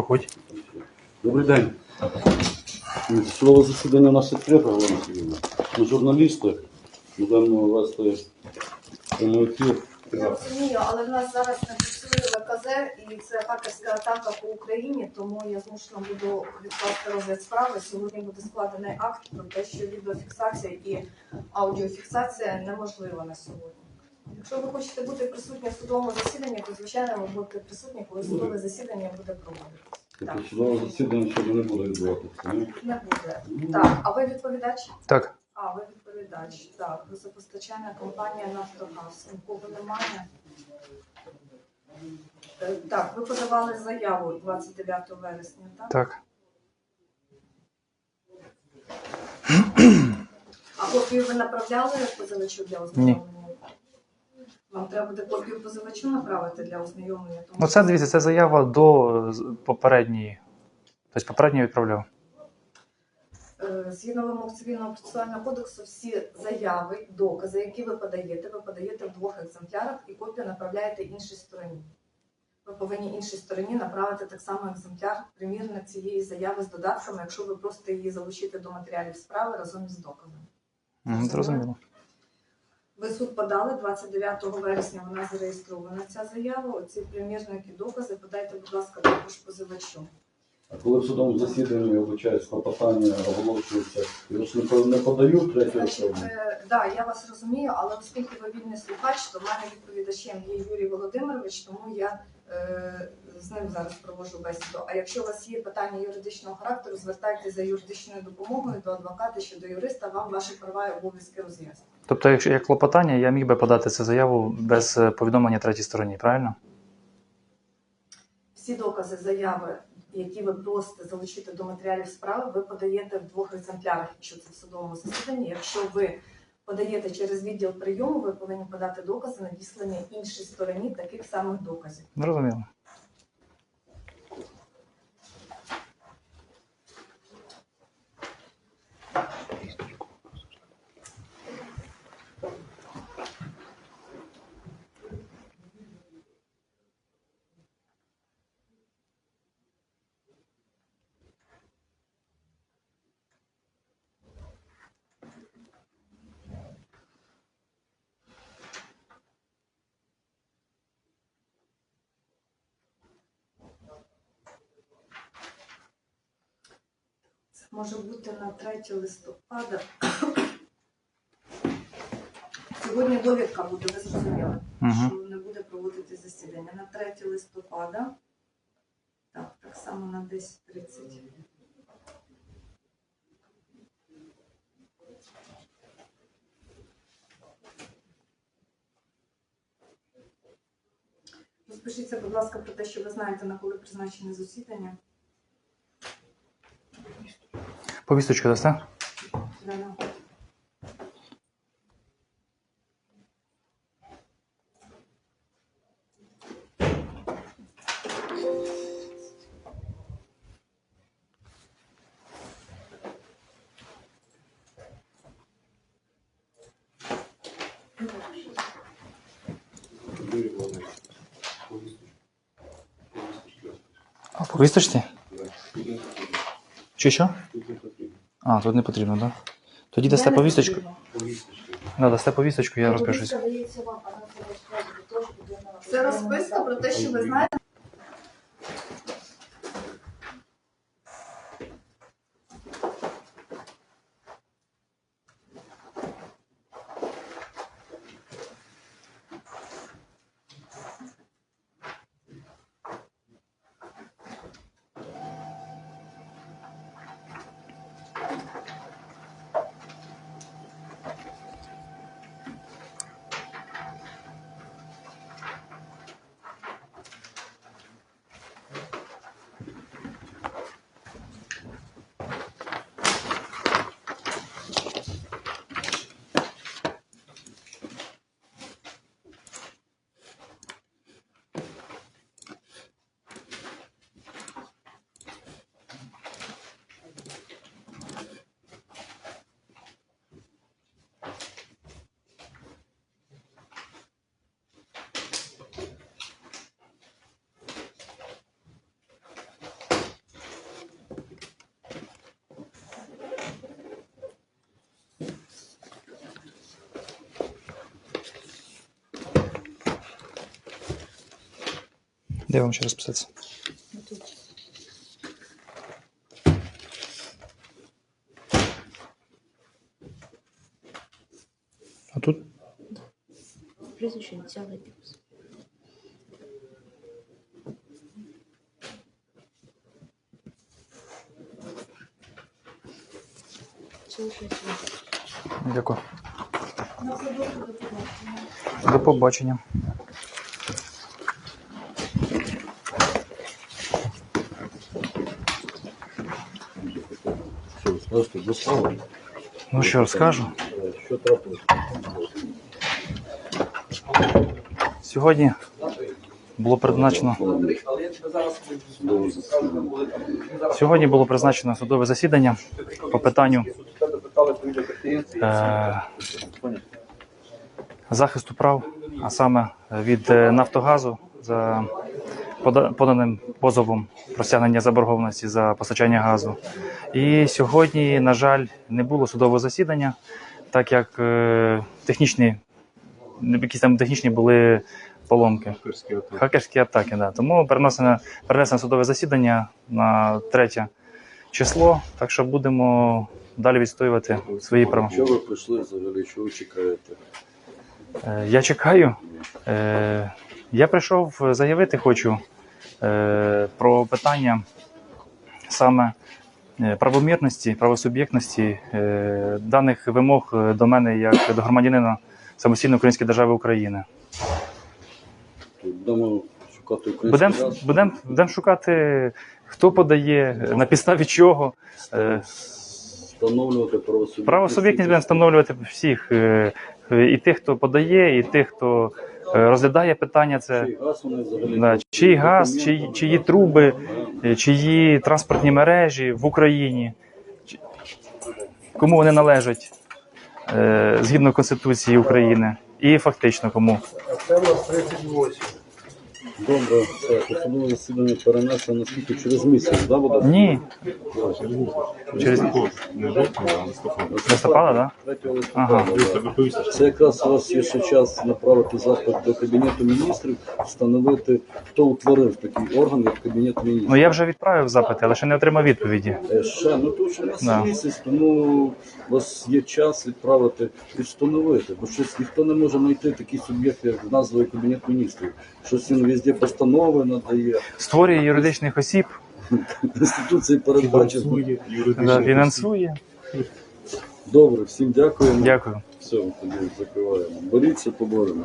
Проходь. Добрий день. Слово засідання наше Сергійовна. Ми журналісти, будемо вести прямий ефір. Я розумію, але в нас зараз не працює ВКЗ і це хакерська атака по Україні, тому я змушена буду відкласти розгляд справи. Сьогодні буде складений акт про те, що відеофіксація і аудіофіксація неможлива на сьогодні. Якщо ви хочете бути присутні в судовому засіданні, то звичайно ви будете присутні, коли судове засідання буде проводитися. Тобто судове засідання сьогодні не буде відбуватися. ні? Не буде. Так, а ви відповідач? Так. А, ви відповідач. Так, газопостачальна компанія Нафтогаз. Нікого немає. Е, Так, ви подавали заяву 29 вересня, так? Так. А копію ви направляли позивачу для ознайомлення? Вам треба буде копію позивачу направити для ознайомлення. Тому Ну це дивіться, це заява до попередньої. Тобто попередньої відправляв. Е, Згідно вимог цивільного процесуального кодексу, всі заяви, докази, які ви подаєте, ви подаєте в двох екземплярах і копію направляєте іншій стороні. Ви повинні іншій стороні направити так само екземпляр примірник цієї заяви з додатками, якщо ви просто її залучите до матеріалів справи разом із доказами. Зрозуміло. Ви суд подали 29 вересня. Вона зареєстрована ця заява. Оці примірники, докази подайте, будь ласка, також позивачу. А коли в судовому засіданні я вибачаюсь, клопотання оголошується, я ж не не подаю третю особу. е, да, я вас розумію, але оскільки ви вільний слухач, то в мене відповідачем є Юрій Володимирович, тому я е, з ним зараз проводжу бесіду. А якщо у вас є питання юридичного характеру, звертайтеся за юридичною допомогою до адвоката чи до юриста, вам ваші права і обов'язки роз'яснять. Тобто, якщо є клопотання, я міг би подати цю заяву без е, повідомлення третій стороні, правильно? Всі докази заяви, які ви просите залучити до матеріалів справи, ви подаєте в двох екземплярах, якщо це в судовому засіданні. Якщо ви подаєте через відділ прийому, ви повинні подати докази, надіслані іншій стороні таких самих доказів. Зрозуміло. Може бути на 3 листопада. Сьогодні довідка буде, ви зрозуміли, що не буде проводити засідання. На 3 листопада. Так, так само на 10.30. Розпишіться, будь ласка, про те, що ви знаєте, на коли призначене засідання. Повисточка да ста? Да, да. А, повисточки? Да. Че еще? А, тут не потрібно, так? Да? Тоді дасте. Повісточку. Да, дасте повісточку, я розпишусь. Це розписано про те, що ви знаєте. Де вам ще розписатися? А тут? Прізвище, ініціали підпис. Дякую. До побачення. Що ви скажете, до слова? Ну що розкажу? Що трапилось? Сьогодні було призначено. Сьогодні було призначено судове засідання по питанню е, захисту прав, а саме від е, Нафтогазу за поданим позовом про стягнення заборгованості за постачання газу. І сьогодні, на жаль, не було судового засідання, так як е, технічні, якісь там технічні були поломки. Хакерські атаки, Хакерські да. Тому перенесено, перенесено судове засідання на третє число, так що будемо далі відстоювати свої права. Що ви прийшли взагалі? Що ви чекаєте? Е, Я чекаю. Е, Я прийшов заявити хочу е, про питання саме е, правомірності, правосуб'єктності е, даних вимог е, до мене як до громадянина самостійної української держави України. Будемо шукати Будемо будем, будем шукати, хто подає, на підставі чого. Е, Встановлювати правосуб'єктність. Правосуб'єктність будемо встановлювати всіх, е, і тих, хто подає, і тих, хто е, розглядає питання. Це Чий газ вони чий газ, чиї, чиї труби, е, чиї транспортні мережі в Україні, кому вони належать е, згідно Конституції України, і фактично кому. Добре, все, посудове засідання перенесено наскільки через місяць, да, буде? Ні, через Не жовтня, а листопада. листопада, так? 3 листопада. Ага. да. Це якраз у вас є ще час направити запит до Кабінету міністрів, встановити, хто утворив такий орган, як Кабінет міністрів. Ну я вже відправив запити, але ще не отримав відповіді. Е, Ще, ну то що у нас Да. місяць, тому у вас є час відправити і встановити, бо щось ніхто не може знайти такий суб'єкт, як з назвою Кабінет міністрів. Щось він везде постанови надає, Створює юридичних осіб, Конституції передбачено. Фінансує да, фінансує. Добре, всім дякуємо. Дякую. Все, тоді закриваємо. Боріться, поборемо.